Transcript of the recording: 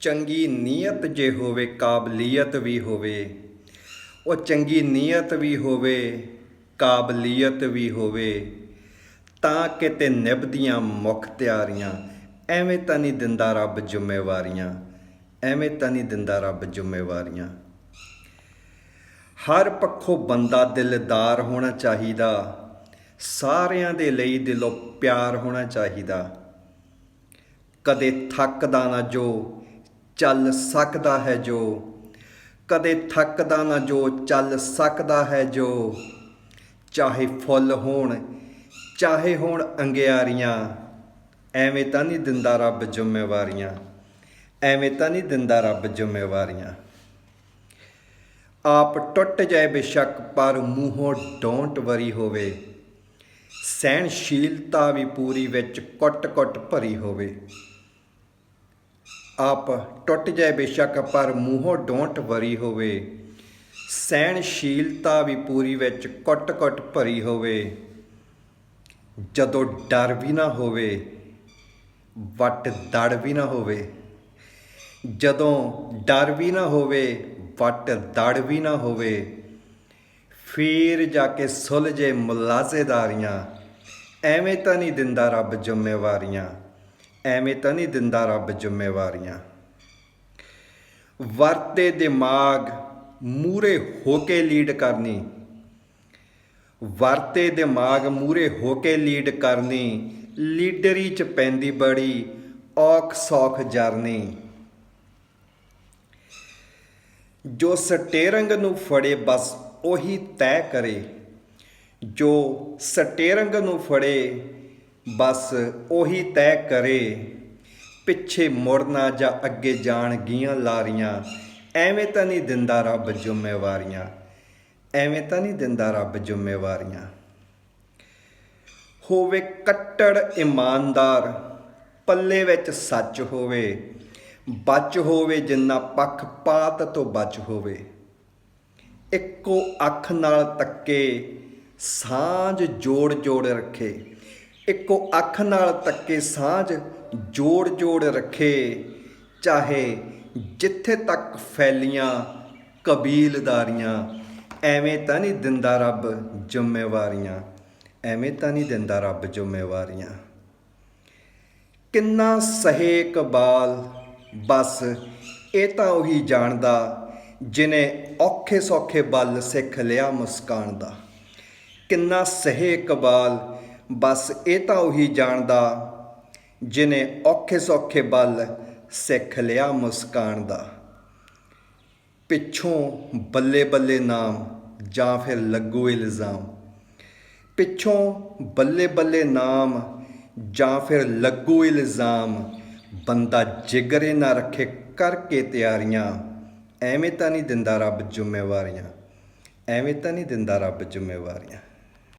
ਚੰਗੀ ਨੀਅਤ ਜੇ ਹੋਵੇ, ਕਾਬਲੀਅਤ ਵੀ ਹੋਵੇ। ਉਹ ਚੰਗੀ ਨੀਅਤ ਵੀ ਹੋਵੇ, ਕਾਬਲੀਅਤ ਵੀ ਹੋਵੇ, ਤਾਂ ਕਿਤੇ ਨਿਭਦੀਆਂ ਮੁੱਖ ਤਿਆਰੀਆਂ। ਐਵੇਂ ਤਾਂ ਨਹੀਂ ਦਿੰਦਾ ਰੱਬ ਜ਼ਿੰਮੇਵਾਰੀਆਂ। ਐਵੇਂ ਤਾਂ ਨਹੀਂ ਦਿੰਦਾ ਰੱਬ ਜ਼ਿੰਮੇਵਾਰੀਆਂ। ਹਰ ਪੱਖੋਂ ਬੰਦਾ ਦਿਲਦਾਰ ਹੋਣਾ ਚਾਹੀਦਾ। ਸਾਰਿਆਂ ਦੇ ਲਈ ਦਿਲੋਂ ਪਿਆਰ ਹੋਣਾ ਚਾਹੀਦਾ। ਕਦੇ ਥੱਕਦਾ ਨਾ ਜੋ ਚੱਲ ਸਕਦਾ ਹੈ ਜੋ। ਕਦੇ ਥੱਕਦਾ ਨਾ ਜੋ, ਚੱਲ ਸਕਦਾ ਹੈ ਜੋ। ਚਾਹੇ ਫੁੱਲ ਹੋਣ, ਚਾਹੇ ਹੋਣ ਅੰਗਿਆਰੀਆਂ, ਐਵੇਂ ਤਾਂ ਨਹੀਂ ਦਿੰਦਾ ਰੱਬ ਜ਼ਿੰਮੇਵਾਰੀਆਂ। ਐਵੇਂ ਤਾਂ ਨਹੀਂ ਦਿੰਦਾ ਰੱਬ ਜ਼ਿੰਮੇਵਾਰੀਆਂ। ਆਪ ਟੁੱਟ ਜਾਏ ਬੇਸ਼ੱਕ, ਪਰ ਮੂੰਹੋਂ ਡੋਂਟ ਵਰੀ ਹੋਵੇ। ਸਹਿਣਸ਼ੀਲਤਾ ਵੀ ਪੂਰੀ ਵਿੱਚ ਕੁੱਟ-ਕੁੱਟ ਭਰੀ ਹੋਵੇ। ਆਪ ਟੁੱਟ ਜਾਏ ਬੇਸ਼ੱਕ, ਪਰ ਮੂੰਹੋਂ ਡੋਂਟ ਵਰੀ ਹੋਵੇ। ਸਹਿਣਸ਼ੀਲਤਾ ਵੀ ਪੂਰੀ ਵਿੱਚ ਕੁੱਟ-ਕੁੱਟ ਭਰੀ ਹੋਵੇ। ਜਦੋਂ ਡਰ ਵੀ ਨਾ ਹੋਵੇ, ਵੱਟ ਦੜ ਵੀ ਨਾ ਹੋਵੇ। ਜਦੋਂ ਡਰ ਵੀ ਨਾ ਹੋਵੇ, ਵੱਟ ਦੜ ਵੀ ਨਾ ਹੋਵੇ। ਫੇਰ ਜਾ ਕੇ ਸੁਲਝੇ ਮੁਲਾਜ਼ੇਦਾਰੀਆਂ, ਐਵੇਂ ਤਾਂ ਨਹੀਂ ਦਿੰਦਾ ਰੱਬ ਜ਼ਿੰਮੇਵਾਰੀਆਂ। ਐਵੇਂ ਤਾਂ ਨਹੀਂ ਦਿੰਦਾ ਰੱਬ ਜ਼ਿੰਮੇਵਾਰੀਆਂ। ਵਰਤੇ ਦਿਮਾਗ ਮੂਰੇ ਹੋ ਕੇ ਲੀਡ ਕਰਨੀ। ਵਰਤੇ ਦਿਮਾਗ ਮੂਰੇ ਹੋ ਕੇ ਲੀਡ ਕਰਨੀ, ਲੀਡਰੀ ਚ ਪੈਂਦੀ ਬੜੀ ਔਖ ਸੌਖ ਜਰਨੀ। ਜੋ ਸਟੇਰਿੰਗ ਨੂੰ ਫੜੇ ਬਸ ਉਹੀ ਤੈਅ ਕਰੇ। ਜੋ ਸਟੇਰਿੰਗ ਨੂੰ ਫੜੇ ਬਸ ਉਹੀ ਤੈਅ ਕਰੇ। ਪਿੱਛੇ ਮੁੜਨਾ ਜਾਂ ਅੱਗੇ ਜਾਣ ਗੀਆਂ ਲਾਰੀਆਂ, ਐਵੇਂ ਤਾਂ ਨਹੀਂ ਦਿੰਦਾ ਰੱਬ ਜ਼ਿੰਮੇਵਾਰੀਆਂ, ਐਵੇਂ ਤਾਂ ਨਹੀਂ ਦਿੰਦਾ ਰੱਬ ਜ਼ਿੰਮੇਵਾਰੀਆਂ। ਹੋਵੇ ਕੱਟੜ ਇਮਾਨਦਾਰ, ਪੱਲੇ ਵਿੱਚ ਸੱਚ ਹੋਵੇ, ਬਚ ਹੋਵੇ ਜਿੰਨਾ ਪੱਖਪਾਤ ਤੋਂ ਬਚ ਹੋਵੇ। ਇੱਕੋ ਅੱਖ ਨਾਲ ਤੱਕੇ, ਸਾਂਝ ਜੋੜ ਜੋੜ ਰੱਖੇ। ਇੱਕੋ ਅੱਖ ਨਾਲ ਤੱਕੇ ਸਾਂਝ ਜੋੜ ਜੋੜ ਰੱਖੇ, ਚਾਹੇ ਜਿੱਥੇ ਤੱਕ ਫੈਲੀਆਂ ਕਬੀਲਦਾਰੀਆਂ, ਐਵੇਂ ਤਾਂ ਨਹੀਂ ਦਿੰਦਾ ਰੱਬ ਜ਼ਿੰਮੇਵਾਰੀਆਂ, ਐਵੇਂ ਤਾਂ ਨਹੀਂ ਦਿੰਦਾ ਰੱਬ ਜ਼ਿੰਮੇਵਾਰੀਆਂ। ਕਿੰਨਾ ਸਹੇ ਕਬਾਲ ਬਸ ਇਹ ਤਾਂ ਉਹੀ ਜਾਣਦਾ ਜਿਨੇ ਔਖੇ ਸੌਖੇ ਬਲ ਸਿੱਖ ਲਿਆ ਮੁਸਕਾਨ ਦਾ। ਕਿੰਨਾ ਸਹੇ ਕਬਾਲ ਬਸ ਇਹ ਤਾਂ ਉਹੀ ਜਾਣਦਾ ਜਿਨੇ ਔਖੇ ਸੌਖੇ ਬਲ ਸਿੱਖ ਲਿਆ ਮੁਸਕਾਨ ਦਾ। ਪਿੱਛੋਂ ਬੱਲੇ ਬੱਲੇ ਨਾਮ ਜਾਂ ਫਿਰ ਲੱਗੂ ਇਲਜ਼ਾਮ। ਪਿੱਛੋਂ ਬੱਲੇ ਬੱਲੇ ਨਾਮ ਜਾਂ ਫਿਰ ਲੱਗੂ ਇਲਜ਼ਾਮ। ਬੰਦਾ ਜਿਗਰੇ ਨਾ ਰੱਖੇ ਕਰਕੇ ਤਿਆਰੀਆਂ। ਐਵੇਂ ਤਾਂ ਨਹੀਂ ਦਿੰਦਾ ਰੱਬ ਜ਼ਿੰਮੇਵਾਰੀਆਂ। ਐਵੇਂ ਤਾਂ ਨਹੀਂ ਦਿੰਦਾ ਰੱਬ ਜ਼ਿੰਮੇਵਾਰੀਆਂ।